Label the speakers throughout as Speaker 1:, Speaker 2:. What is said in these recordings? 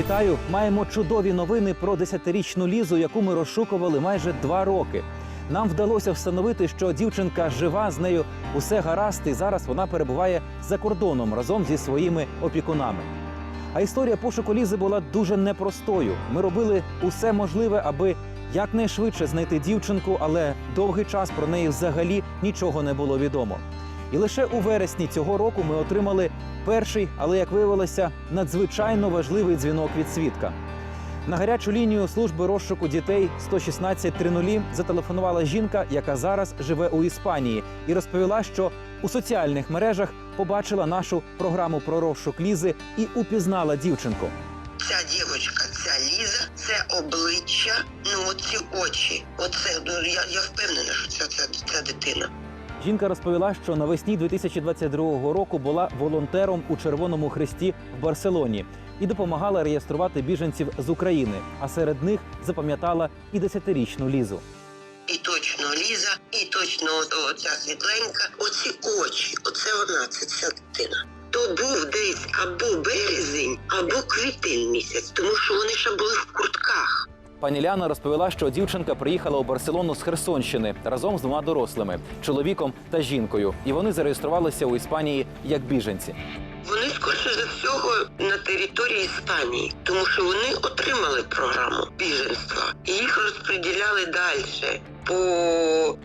Speaker 1: Вітаю! Маємо чудові новини про десятирічну лізу, яку ми розшукували майже два роки. Нам вдалося встановити, що дівчинка жива, з нею усе гаразд, і зараз вона перебуває за кордоном разом зі своїми опікунами. А історія пошуку лізи була дуже непростою. Ми робили усе можливе, аби якнайшвидше знайти дівчинку, але довгий час про неї взагалі нічого не було відомо. І лише у вересні цього року ми отримали перший, але як виявилося, надзвичайно важливий дзвінок від свідка. На гарячу лінію служби розшуку дітей 116-00 зателефонувала жінка, яка зараз живе у Іспанії, і розповіла, що у соціальних мережах побачила нашу програму про розшук лізи і упізнала дівчинку.
Speaker 2: Ця дівчинка, ця Ліза, це обличчя, ну оці очі. Оце ну я, я впевнена, що це, це, це дитина.
Speaker 1: Жінка розповіла, що навесні 2022 року була волонтером у Червоному Хресті в Барселоні і допомагала реєструвати біженців з України. А серед них запам'ятала і десятирічну лізу.
Speaker 2: І точно Ліза, і точно оця світленька. Оці очі, оце вона, це ця дитина. То був десь або березень, або квітень місяць, тому що вони ще були в куртках.
Speaker 1: Пані Ляна розповіла, що дівчинка приїхала у Барселону з Херсонщини разом з двома дорослими чоловіком та жінкою, і вони зареєструвалися у Іспанії як біженці.
Speaker 2: Вони скорше за всього на території Іспанії, тому що вони отримали програму біженства і їх розподіляли далі по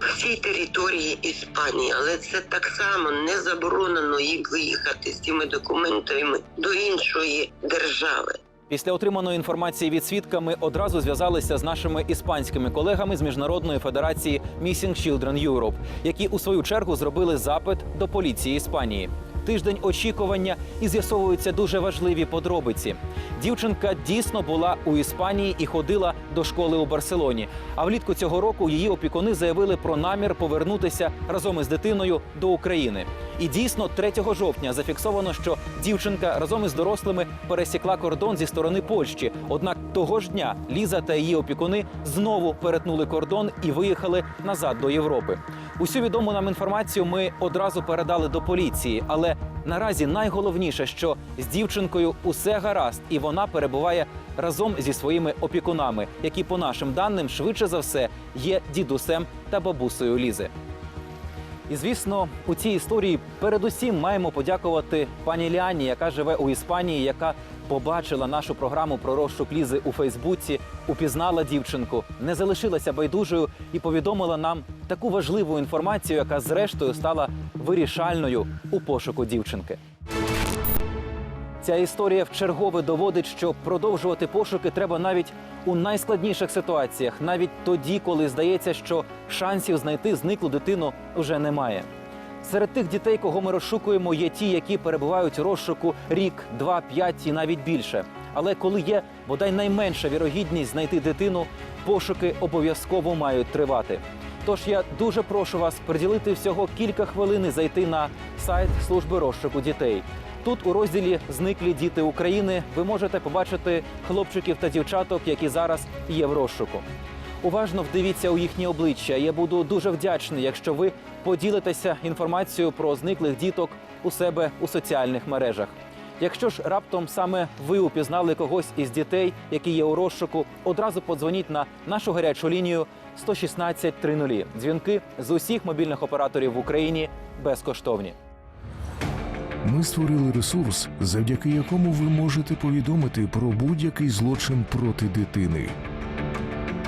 Speaker 2: всій території Іспанії, але це так само не заборонено їм виїхати з цими документами до іншої держави.
Speaker 1: Після отриманої інформації від свідка ми одразу зв'язалися з нашими іспанськими колегами з міжнародної федерації Missing Children Europe, які у свою чергу зробили запит до поліції Іспанії. Тиждень очікування і з'ясовуються дуже важливі подробиці. Дівчинка дійсно була у Іспанії і ходила до школи у Барселоні. А влітку цього року її опікуни заявили про намір повернутися разом із дитиною до України. І дійсно, 3 жовтня зафіксовано, що дівчинка разом із дорослими пересікла кордон зі сторони Польщі. Однак того ж дня Ліза та її опікуни знову перетнули кордон і виїхали назад до Європи. Усю відому нам інформацію ми одразу передали до поліції, але наразі найголовніше, що з дівчинкою усе гаразд, і вона перебуває разом зі своїми опікунами, які, по нашим даним, швидше за все є дідусем та бабусею Лізи. І звісно, у цій історії передусім маємо подякувати пані Ліані, яка живе у Іспанії, яка побачила нашу програму про розшук лізи у Фейсбуці, упізнала дівчинку, не залишилася байдужою і повідомила нам таку важливу інформацію, яка зрештою стала вирішальною у пошуку дівчинки. Ця історія вчергове доводить, що продовжувати пошуки треба навіть у найскладніших ситуаціях, навіть тоді, коли здається, що шансів знайти зниклу дитину вже немає. Серед тих дітей, кого ми розшукуємо, є ті, які перебувають у розшуку рік, два, п'ять і навіть більше. Але коли є бодай найменша вірогідність знайти дитину, пошуки обов'язково мають тривати. Тож я дуже прошу вас приділити всього кілька хвилин і зайти на сайт служби розшуку дітей. Тут у розділі Зниклі діти України ви можете побачити хлопчиків та дівчаток, які зараз є в розшуку. Уважно вдивіться у їхні обличчя. Я буду дуже вдячний, якщо ви поділитеся інформацією про зниклих діток у себе у соціальних мережах. Якщо ж раптом саме ви упізнали когось із дітей, які є у розшуку, одразу подзвоніть на нашу гарячу лінію 116 30. Дзвінки з усіх мобільних операторів в Україні безкоштовні.
Speaker 3: Ми створили ресурс, завдяки якому ви можете повідомити про будь-який злочин проти дитини.